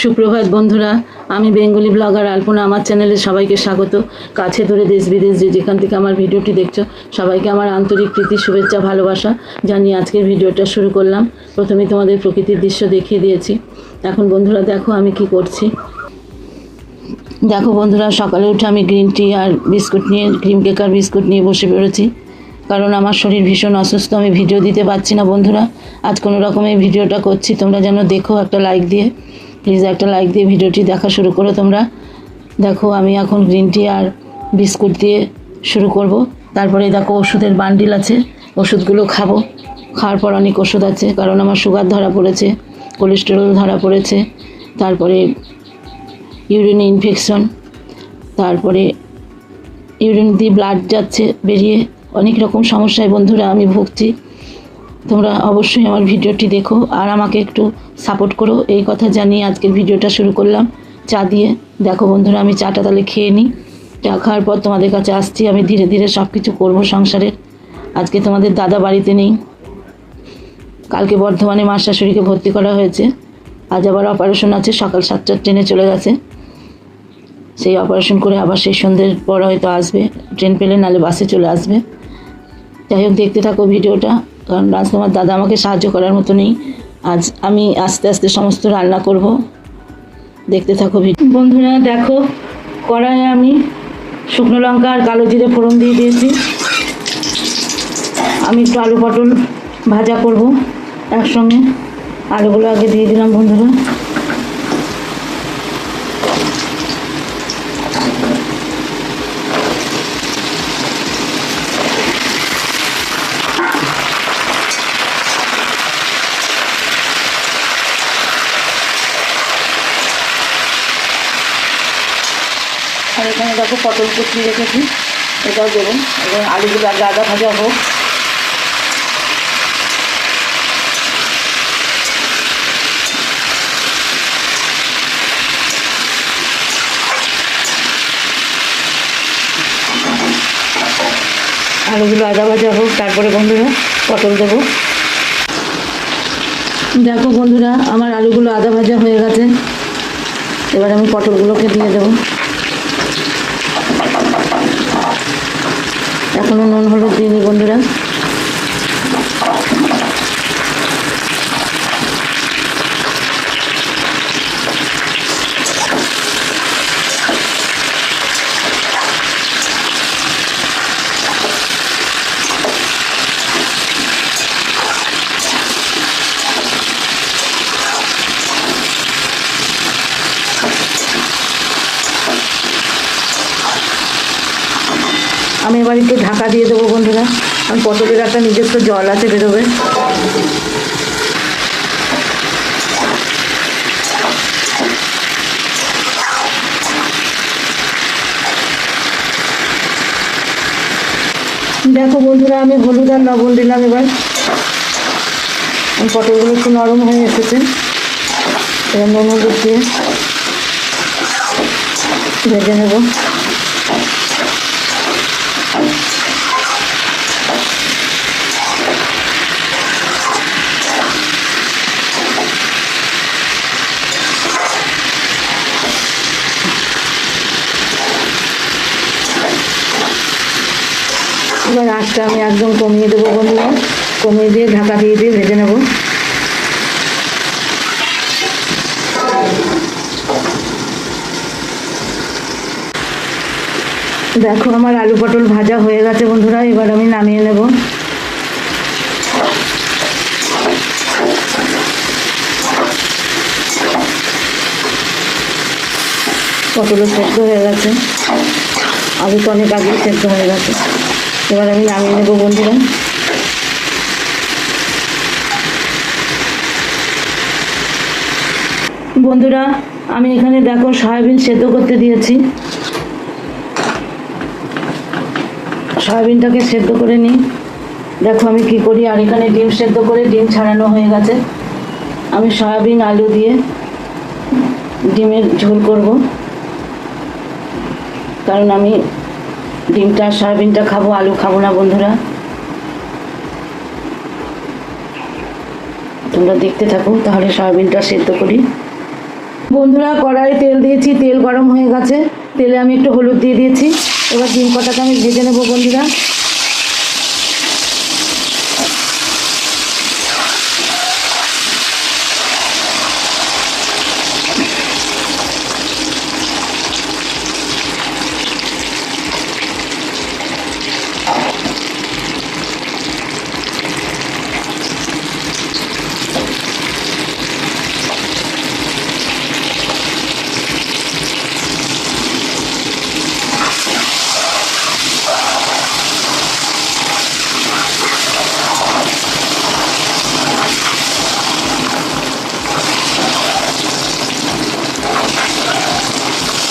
সুপ্রভাত বন্ধুরা, আমি বেঙ্গলি ব্লগার আলপনা। আমার চ্যানেলে সবাইকে স্বাগত। কাছে ধরে দেশ বিদেশ যে যেখান থেকে আমার ভিডিওটি দেখছ, সবাইকে আমার আন্তরিক প্রীতি, শুভেচ্ছা, ভালোবাসা জানিয়ে আজকের ভিডিওটা শুরু করলাম। প্রথমে তোমাদের প্রকৃতির দৃশ্য দেখিয়ে দিয়েছি। এখন বন্ধুরা, দেখো আমি কি করছি। দেখো বন্ধুরা, সকালে উঠে আমি গ্রিন টি আর বিস্কুট নিয়ে, ক্রিম কেক আর বিস্কুট নিয়ে বসে পড়েছি। কারণ আমার শরীর ভীষণ অসুস্থ, আমি ভিডিও দিতে পারছি না বন্ধুরা। আজ কোনো রকমের ভিডিওটা করছি, তোমরা যেন দেখো একটা লাইক দিয়ে। প্লিজ একটা লাইক দিয়ে ভিডিওটি দেখা শুরু করো তোমরা। দেখো, আমি এখন গ্রিন টি আর বিস্কুট দিয়ে শুরু করব। তারপরে দেখো, ওষুধের বান্ডিল আছে। ওষুধগুলো খাব। খাওয়ার পর অনেক ওষুধ আছে, কারণ আমার সুগার ধরা পড়েছে কোলেস্টেরল ধরা পড়েছে, তারপরে ইউরিন ইনফেকশন তারপরে ইউরিন দিয়ে ব্লাড যাচ্ছে বেরিয়ে। অনেক রকম সমস্যায় বন্ধুরা আমি ভুগছি। তোমরা অবশ্যই আমার ভিডিওটি দেখো আর আমাকে একটু সাপোর্ট করো। এই কথা জানিয়ে আজকের ভিডিওটা শুরু করলাম। চা দিয়ে। দেখো বন্ধুরা, আমি চাটা তাহলে খেয়ে নিই। চা খাওয়ার পর তোমাদের কাছে আসছি। আমি ধীরে ধীরে সব কিছু করব সংসারের। আজকে তোমাদের দাদা বাড়িতে নেই। কালকে বর্ধমানে মার শাশুড়িকে ভর্তি করা হয়েছে। আজ আবার অপারেশন আছে। সকাল সাতটার ট্রেনে চলে গেছে। সেই অপারেশন করে আবার সেই সন্ধ্যের পর হয়তো আসবে। ট্রেন পেলে নালে বাসে চলে আসবে। যাই হোক, দেখতে থাকো ভিডিওটা। কারণ রাজকুমার দাদা আমাকে সাহায্য করার মতো নেই। আজ আমি আস্তে আস্তে সমস্ত রান্না করব। দেখতে থাকো বন্ধুরা, দেখো, কড়াইয়ে আমি শুকনো লঙ্কা আর কালো জিরে ফোড়ন দিয়ে দিয়েছি। আমি একটু আলু পটল ভাজা করব একসঙ্গে। আলুগুলো আগে দিয়ে দিলাম বন্ধুরা আর এখানে দেখো পটল কুচি রেখেছি, এটাও দেবো এবং আলুগুলো আগে আদা ভাজা হোক। আলুগুলো আদা ভাজা হোক, তারপরে বন্ধুরা পটল দেবো। দেখো বন্ধুরা, আমার আলুগুলো আদা ভাজা হয়ে গেছে। এবার আমি পটলগুলোকে দিয়ে দেবো। এখনও নুন হলুদ দিইনি বন্ধুরা আমি এবার একটু ঢাকা দিয়ে দেবো বন্ধুরা। কারণ পটলের একটা নিজস্ব জল আছে বেরোবে দেখো বন্ধুরা, আমি হলুদ আর লবণ দিলাম এবার। পটলগুলো একটু নরম হয়ে এসেছে। এবার হলুদ দিয়ে ভেজে নেব এবার আঁচটা আমি একদম কমিয়ে দেবো বন্ধুরা। কমিয়ে দিয়ে ঢাকা দিয়ে দিয়ে ভেজে নেব। দেখো, আমার আলু পটল ভাজা হয়ে গেছে বন্ধুরা, এবার আমি নামিয়ে নেব। পটলও সেদ্ধ হয়ে গেছে। আলু তো অনেক আগেই সেদ্ধ হয়ে গেছে। এবার আমি নামিয়ে নেব বন্ধুরা। বন্ধুরা, আমি এখানে দেখো সয়াবিন সেদ্ধ করতে দিয়েছি। সয়াবিনটাকে সেদ্ধ করে নিই। দেখো আমি কি করি, আর এখানে ডিম সেদ্ধ করে ডিম ছাড়ানো হয়ে গেছে। আমি সয়াবিন, আলু দিয়ে ডিমের ঝোল করব। কারণ আমি ডিমটা সয়াবিনটা খাব, আলু খাব না বন্ধুরা? তোমরা দেখতে থাকো, তাহলে সয়াবিনটা সেদ্ধ করি। বন্ধুরা কড়াই তেল দিয়েছি, তেল গরম হয়ে গেছে। তেলে আমি একটু হলুদ দিয়ে দিয়েছি। এবার ডিম কটাকে আমি ভেজে নেব বন্ধুরা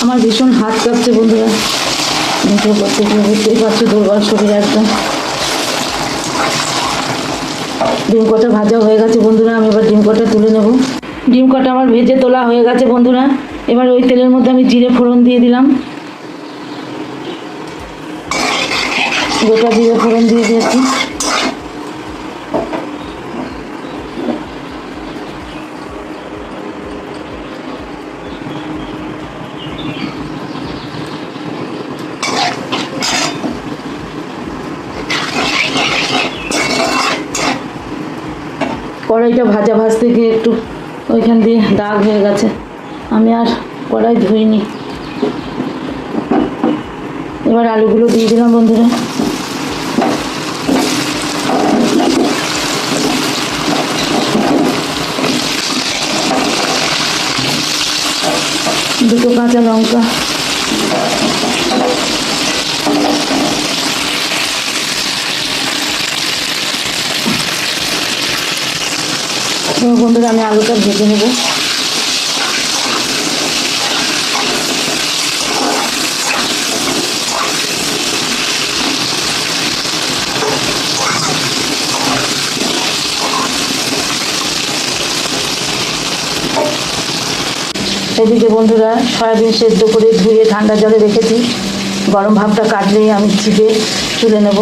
আমার ভীষণ হাত কাঁপছে বন্ধুরা ভিডিও করতে গিয়ে বুঝতেই দুর্বল রাখবেন ডিম কটা ভাজা হয়ে গেছে বন্ধুরা, আমি এবার ডিম কটা তুলে নেব। ডিম কটা আমার ভেজে তোলা হয়ে গেছে বন্ধুরা। এবার ওই তেলের মধ্যে আমি জিরে ফোড়ন দিয়ে দিলাম। গোটা জিরে ফোড়ন দিয়ে দিয়েছি কড়াইটা ভাজা ভাজতে গিয়ে একটু ওইখান দিয়ে দাগ হয়ে গেছে। আমি আর কড়াই ধুইনি। এবার আলুগুলো দিয়ে দিলাম বন্ধুরা। দুটো কাঁচা লঙ্কা তো বন্ধুরা, আমি আলুটা ভেজে নেব। এদিকে বন্ধুরা, সয়াবিন সেদ্ধ করে ধুয়ে ঠান্ডা জলে রেখেছি। গরম ভাবটা কাটলেই আমি চিপে তুলে নেব।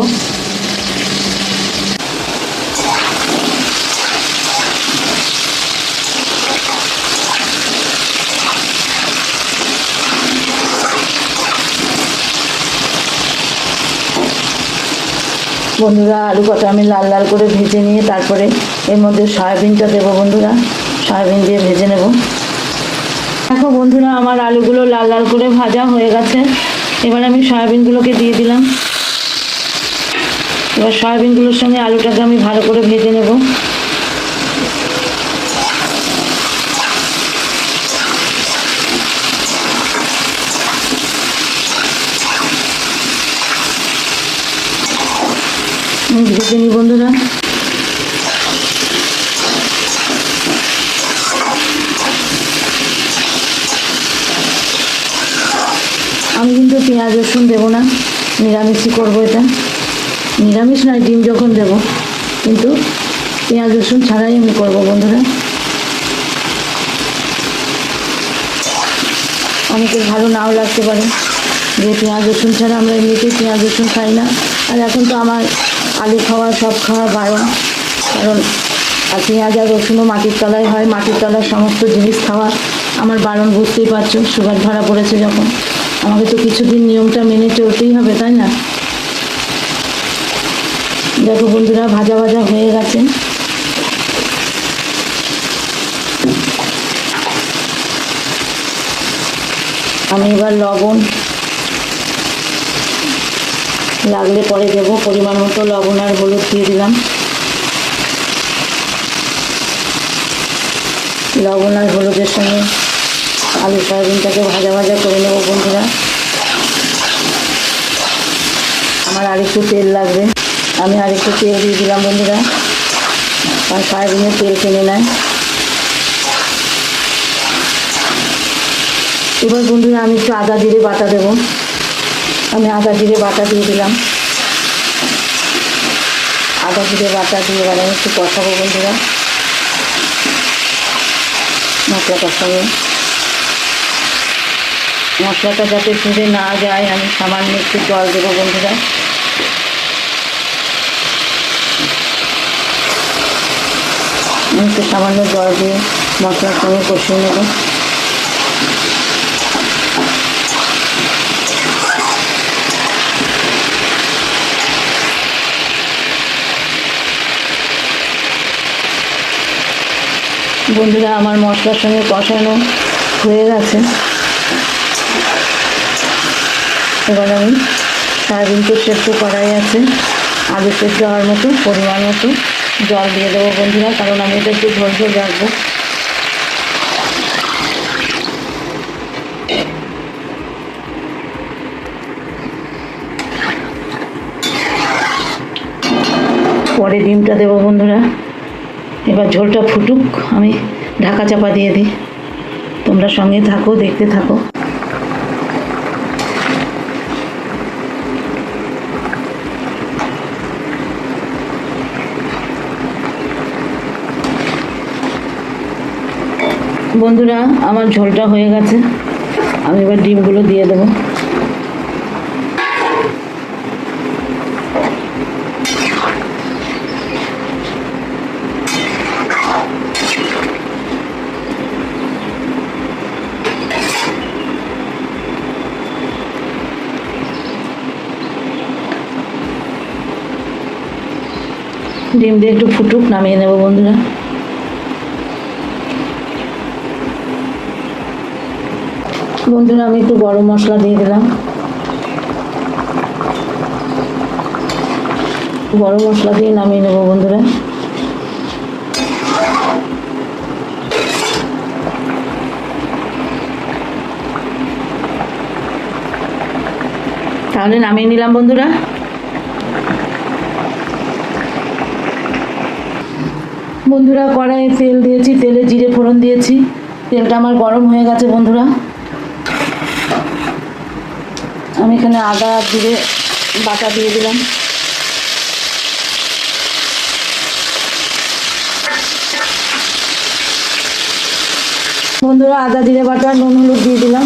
বন্ধুরা, আলু কটা আমি লাল লাল করে ভেজে নিয়ে তারপরে এর মধ্যে সয়াবিনটা দেবো বন্ধুরা। সয়াবিন দিয়ে ভেজে নেব। দেখো বন্ধুরা, আমার আলুগুলো লাল লাল করে ভাজা হয়ে গেছে। এবার আমি সয়াবিনগুলোকে দিয়ে দিলাম। এবার সয়াবিনগুলোর সঙ্গে আলুটাকে আমি ভালো করে ভেজে নেব। ভেজে নিই বন্ধুরা। আমি কিন্তু পেঁয়াজ, রসুন দেবো না। নিরামিষই করব এটা। নিরামিষ নয়, ডিম যখন দেবো। কিন্তু পেঁয়াজ, রসুন ছাড়াই আমি করব বন্ধুরা। অনেকের ভালো নাও লাগতে পারে যে পেঁয়াজ, রসুন ছাড়া আমরা এমনিতেই পেঁয়াজ, রসুন খাই না। আর এখন তো আমার আলু খাওয়া, সব খাওয়া বারণ। কারণ আর পেঁয়াজ আর রসুনও মাটির তলায় হয়, মাটির তলার সমস্ত জিনিস খাওয়া আমার বারণ, বুঝতেই পারছ, সুগার ধরা পড়েছে যখন। আমাকে তো কিছুদিন নিয়মটা মেনে চলতেই হবে, তাই না? দেখো বন্ধুরা, ভাজা ভাজা হয়ে গেছে। আমি এবার লবণ লাগলে পরে দেবো, পরিমাণ মতো লবণ আর হলুদ দিয়ে দিলাম। লবণ আর হলুদের সঙ্গে আলু সয়াবিনটাকে ভাজা ভাজা করে নেব বন্ধুরা। আমার আর একটু তেল লাগবে। আমি আর একটু তেল দিয়ে দিলাম বন্ধুরা। আর সয়াবিনের তেল কিনে নেয়। এবার বন্ধুরা আমি একটু আদা জিরে বাটা দেবো। আমি আদা, জিরে, বাটা দিয়ে দিলাম। আদা, জিরে, বাটা দিয়ে এবার আমি একটু কষাবো, বন্ধুরা। মশলা কষাবো। মশলাটা যাতে পুড়ে না যায়, আমি সামান্য একটু জল দেবো, বন্ধুরা। আমি একটু সামান্য জল দিয়ে মশলার সঙ্গে কষিয়ে নেব। বন্ধুরা, আমার মশলার সঙ্গে কষানো হয়ে গেছে। এবার আমি সয়াবিন তো সেদ্ধ করাই আছে। আলু সেদ্ধ হওয়ার মতো, পরিমাণ মতো জল দিয়ে দেবো বন্ধুরা, কারণ আমি এটা একটু ঝোল রাখব। পরে ডিমটা দেবো বন্ধুরা। এবার ঝোলটা ফুটুক, আমি ঢাকা চাপা দিয়ে দিই। তোমরা সঙ্গে থাকো, দেখতে থাকো। বন্ধুরা, আমার ঝোলটা হয়ে গেছে। আমি এবার ডিমগুলো দিয়ে দেবো। ডিম দিয়ে একটু ফুটুক, নামিয়ে নেব বন্ধুরা। বন্ধুরা, আমি একটু গরম মশলা দিয়ে দিলাম। গরম মশলা দিয়ে নামিয়ে নেব বন্ধুরা। তাহলে নামিয়ে নিলাম বন্ধুরা। বন্ধুরা, কড়াইয়ে তেল দিয়েছি, তেলে জিরে ফোড়ন দিয়েছি। তেলটা আমার গরম হয়ে গেছে, বন্ধুরা। আমি এখানে আদা, জিরে, বাটা দিয়ে দিলাম। বন্ধুরা, আদা, জিরে, বাটা, নুন, হলুদ দিয়ে দিলাম।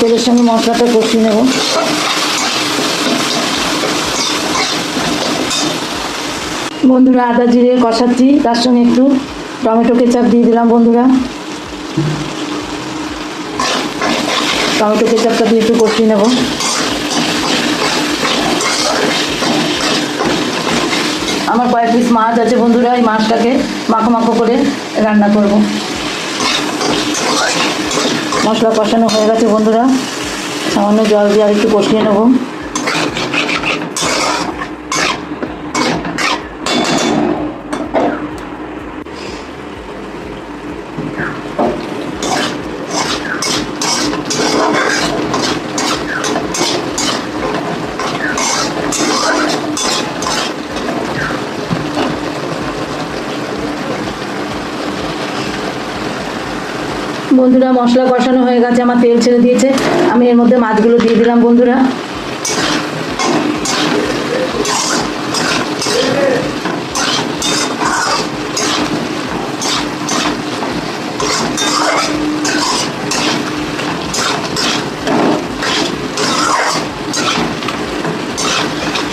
তেলের সঙ্গে মশলাটা কষিয়ে নেব। বন্ধুরা, আদা জিরে কষাচ্ছি। তার সঙ্গে একটু টমেটো কেচাপ দিয়ে দিলাম বন্ধুরা। টমেটো কেচাপটা দিয়ে একটু কষিয়ে নেব। আমার কয়েক পিস মাছ আছে বন্ধুরা, এই মাছটাকে মাখো মাখো করে রান্না করব। মশলা কষানো হয়ে গেছে বন্ধুরা। সামান্য জল দিয়ে আর একটু কষিয়ে নেব। বন্ধুরা, মশলা কষানো হয়ে গেছে, আমার তেল ছেড়ে দিয়েছে। আমি এর মধ্যে মাছগুলো দিয়ে দিলাম, বন্ধুরা।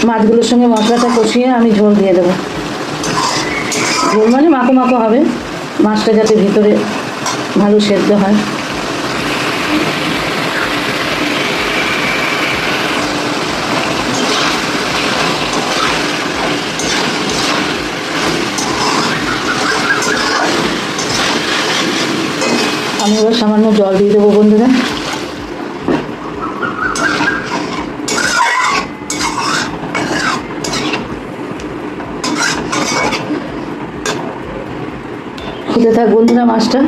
মাছগুলোর সঙ্গে মশলাটা কষিয়ে আমি ঝোল দিয়ে দেবো। ঝোল মানে মাখো মাখো হবে। মাছটা যাতে ভিতরে ভালো সেদ্ধ হয়। আমি এবার সামান্য জল দিয়ে দেবো বন্ধুরা। হতে থাক বন্ধুরা মাছটা।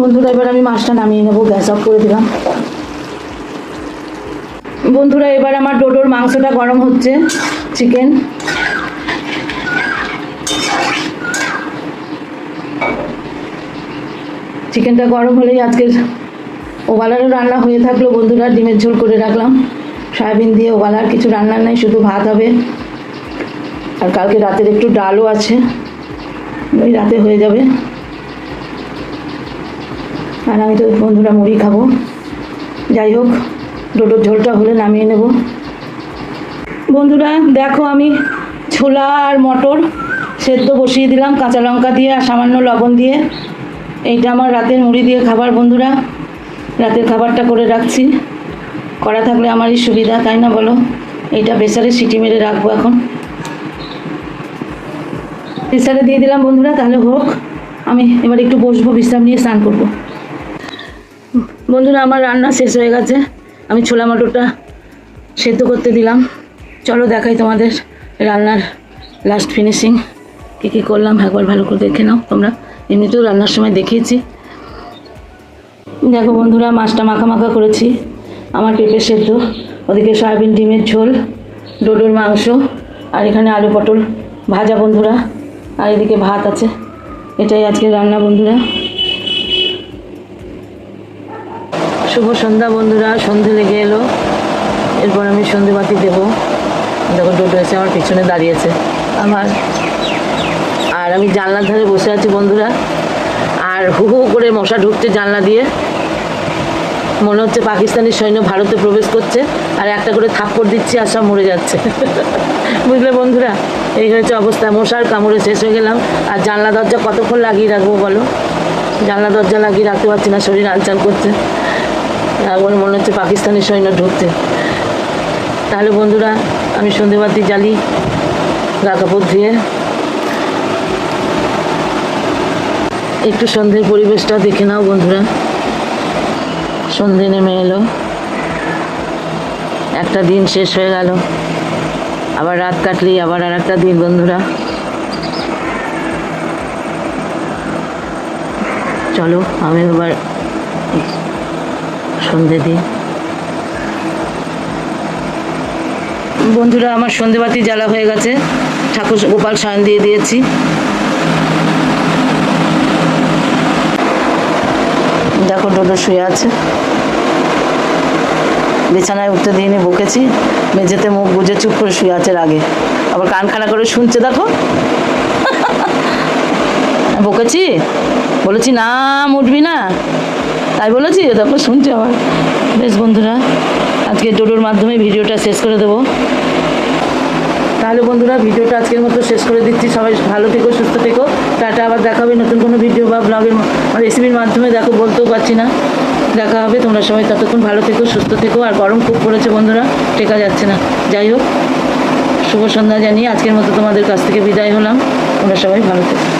বন্ধুরা, এবার আমি মাছটা নামিয়ে নেব, গ্যাস অফ করে দিলাম। বন্ধুরা, এবার আমার ডোডোর মাংসটা গরম হচ্ছে, চিকেন। চিকেনটা গরম হলেই আজকের ওভালারও রান্না হয়ে থাকল। বন্ধুরা, ডিমের ঝোল করে রাখলাম। সয়াবিন দিয়ে ওভালার কিছু রান্নার নেই, শুধু ভাত হবে। আর কালকে রাতের একটু ডালও আছে, ওই রাতে হয়ে যাবে। আর আমি তো বন্ধুরা মুড়ি খাব। যাই হোক, ডোডোর ঝোলটা হলে নামিয়ে নেব। বন্ধুরা, দেখো আমি ছোলা আর মটর সেদ্ধ বসিয়ে দিলাম কাঁচা লঙ্কা দিয়ে আর সামান্য লবণ দিয়ে। এইটা আমার রাতের মুড়ি দিয়ে খাবার বন্ধুরা। রাতের খাবারটা করে রাখছি। করা থাকলে আমারই সুবিধা, তাই না বলো? এইটা প্রেসারে সিটি মেরে রাখব এখন। প্রেসারে দিয়ে দিলাম বন্ধুরা, তাহলে হোক। আমি এবার একটু বসবো, বিশ্রাম নিয়ে স্নান করব। বন্ধুরা, আমার রান্না শেষ হয়ে গেছে। আমি ছোলা মটরটা সেদ্ধ করতে দিলাম। চলো দেখাই তোমাদের রান্নার লাস্ট ফিনিশিং কী কী করলাম, একবার ভালো করে দেখে নাও তোমরা। এমনিতেও রান্নার সময় দেখিয়েছি। দেখো বন্ধুরা, মাছটা মাখা মাখা করেছি। আমার পেঁপে সেদ্ধ, ওদিকে সয়াবিন, ডিমের ঝোল, ডোডোর মাংস, আর এখানে আলু পটল ভাজা বন্ধুরা। আর এদিকে ভাত আছে। এটাই আজকে রান্না বন্ধুরা। শুভ সন্ধ্যা বন্ধুরা সন্ধে লেগে এলো। এরপর আমি সন্ধে বাতি দেবো। দেখো ডোডো এসে আমার পিছনে দাঁড়িয়েছে। আমার। আর আমি জানলার ধারে বসে আছি বন্ধুরা। আর হু হু করে মশা ঢুকছে জানলা দিয়ে। মনে হচ্ছে পাকিস্তানি সৈন্য ভারতে প্রবেশ করছে। আর একটা করে থাপ্পড় দিচ্ছি আর সব মরে যাচ্ছে। বুঝলে বন্ধুরা? এই হয়েছে অবস্থা। মশার কামড়ে শেষ হয়ে গেলাম। আর জানলা দরজা কতক্ষণ লাগিয়ে রাখব বলো? জানলা দরজা লাগিয়ে রাখতে পারছি না শরীর আলচাল করছে। এখন মনে হচ্ছে পাকিস্তানের সৈন্য ঢুকতে তাহলে বন্ধুরা, আমি সন্ধেবাতি জ্বালি গা কাপড় ধুয়ে, একটু সন্ধ্যের পরিবেশটা দেখে নাও বন্ধুরা। সন্ধে নেমে এলো। একটা দিন শেষ হয়ে গেল। আবার রাত কাটলেই আবার আর একটা দিন বন্ধুরা। চলো, আমি এবার সন্ধে দিই বন্ধুরা, আমার সন্ধেবাতি জ্বালা হয়ে গেছে। ঠাকুর গোপাল সায়ন দিয়ে দিয়েছি। দেখো, ডোডো শুয়ে আছে। বিছানায় উঠতে দিয়ে বকেছি। মেঝেতে মুখ বুঝে চুপ করে শুয়ে আছে রাগে। আবার কান খাড়া করে শুনছে, দেখো। বকেছি? বলেছি না উঠবি না। তাই বলেছি তারপর শুনছে আবার। বেশ বন্ধুরা, আজকে ডোডোর মাধ্যমে ভিডিওটা শেষ করে দেবো। তাহলে বন্ধুরা, ভিডিওটা আজকের মতো শেষ করে দিচ্ছি। সবাই ভালো থেকো, সুস্থ থেকো। টাটা, আবার দেখা হবে নতুন কোনো ভিডিও বা ব্লগের রেসিপির মাধ্যমে। দেখো, বলতেও পারছি না। দেখা হবে, তোমরা সবাই ততক্ষণ ভালো থেকো, সুস্থ থেকো। আর গরম খুব পড়েছে বন্ধুরা, টেকা যাচ্ছে না। যাই হোক, শুভ সন্ধ্যা জানিয়ে আজকের মতো তোমাদের কাছ থেকে বিদায় হলাম। তোমরা সবাই ভালো থেকো।